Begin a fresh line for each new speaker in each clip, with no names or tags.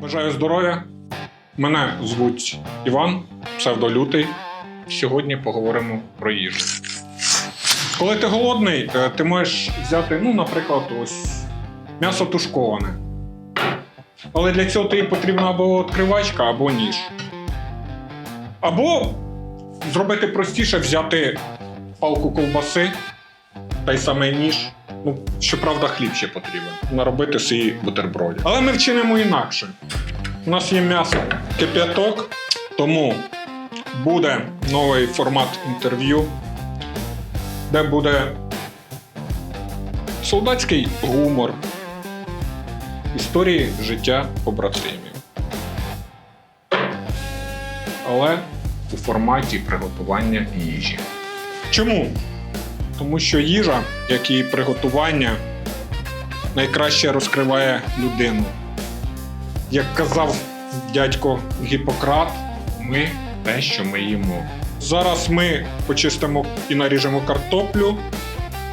Бажаю здоров'я. Мене звуть Іван, псевдолютий. Сьогодні поговоримо про їжу. Коли ти голодний, е, ти можеш взяти, ну, наприклад, ось м'ясо тушковане. Але для цього тобі потрібна або відкривачка, або ніж. Або зробити простіше взяти палку ковбаси та й саме ніж. Ну, щоправда, хліб ще потрібен. Наробити свій бутербродів. Але ми вчинимо інакше. У нас є м'ясо кип'яток, тому буде новий формат інтерв'ю, де буде солдатський гумор, історії життя побратимів. Але у форматі приготування їжі. Чому? Тому що їжа, як і приготування, найкраще розкриває людину. Як казав дядько Гіппократ, ми те, що ми їмо. Зараз ми почистимо і наріжемо картоплю,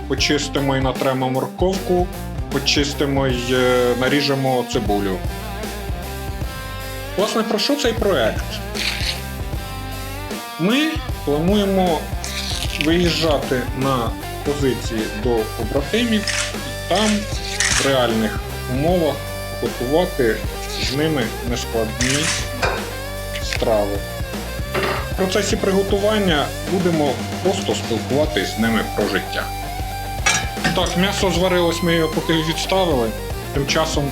почистимо і натремо морковку, почистимо і е, наріжемо цибулю. Власне, про що цей проект? Ми плануємо виїжджати на позиції до побратимів і там в реальних умовах готувати з ними нескладні страви. В процесі приготування будемо просто спілкуватись з ними про життя. Так, м'ясо зварилось, ми його поки відставили. Тим часом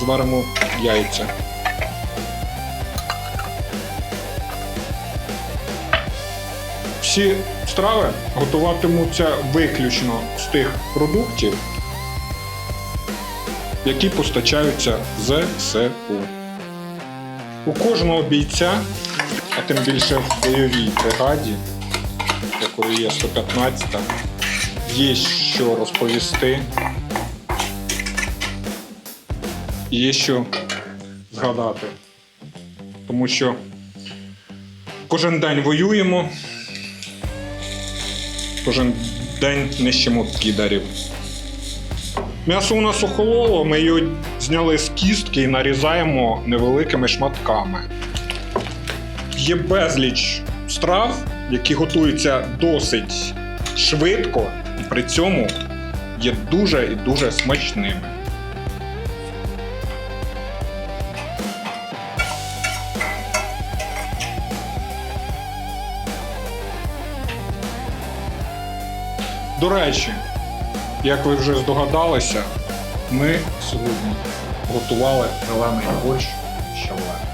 зваримо яйця. Всі страви готуватимуться виключно з тих продуктів, які постачаються ЗСУ. У кожного бійця, а тим більше в бойовій бригаді, якою є 115, є що розповісти, є що згадати. Тому що кожен день воюємо, кожен день нищимо підарів. М'ясо у нас охололо, ми його зняли з кістки і нарізаємо невеликими шматками. Є безліч страв, які готуються досить швидко, і при цьому є дуже і дуже смачними. До речі, як ви вже здогадалися, ми сьогодні готували зелений борщ з.